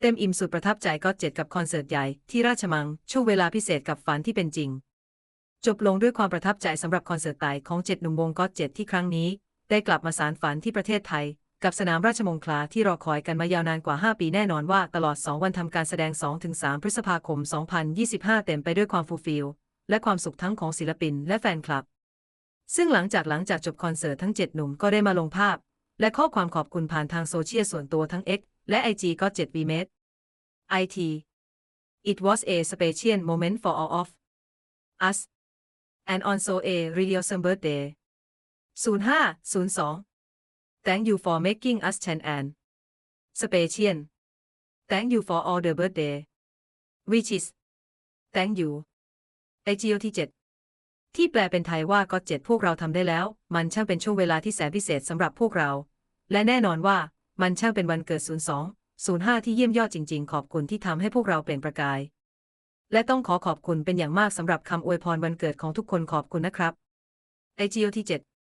เต็มอิ่มสุดประทับใจก็เจ็ดกับคอนเสิร์ตใหญ่ที่ราชมัง ช่วงเวลาพิเศษกับฝันที่เป็นจริง จบลงด้วยความประทับใจสำหรับคอนเสิร์ตไต่ของเจ็ดหนุ่มวงก็เจ็ดที่ครั้งนี้ ได้กลับมาสารฝันที่ประเทศไทย กับสนามราชมงคลาที่รอคอยกันมายาวนานกว่า 5 ปีแน่นอนว่าตลอด 2 วันทำการแสดง 2-3 พฤษภาคม 2025 เต็มไปด้วยความฟูลฟิลและความสุขทั้งของศิลปินและแฟนคลับ ซึ่งหลังจากหลังจากจบคอนเสิร์ตทั้ง 7 หนุ่มก็ได้มาลงภาพ และข้อความขอบคุณผ่านทางโซเชียลส่วนตัวทั้ง X และ IG ก็7 v m a d IT It was a special moment for all of us and also a real some birthday 0502 Thank you for making us ten and special Thank you for all the birthday wishes Thank you ไอจีโอที่ 7ที่แปลเป็นไทยว่าก็เจ็ดพวกเราทำได้แล้ว มันช่างเป็นช่วงเวลาที่แสนพิเศษสำหรับพวกเรา และแน่นอนว่า มันช่างเป็นวันเกิด 02 05 ที่เยี่ยมยอดจริง ๆ ขอบคุณที่ทำให้พวกเราเปล่งประกาย และต้องขอขอบคุณเป็นอย่างมากสำหรับคำอวยพรวันเกิดของทุกคนขอบคุณนะครับไอจีโอที่ 7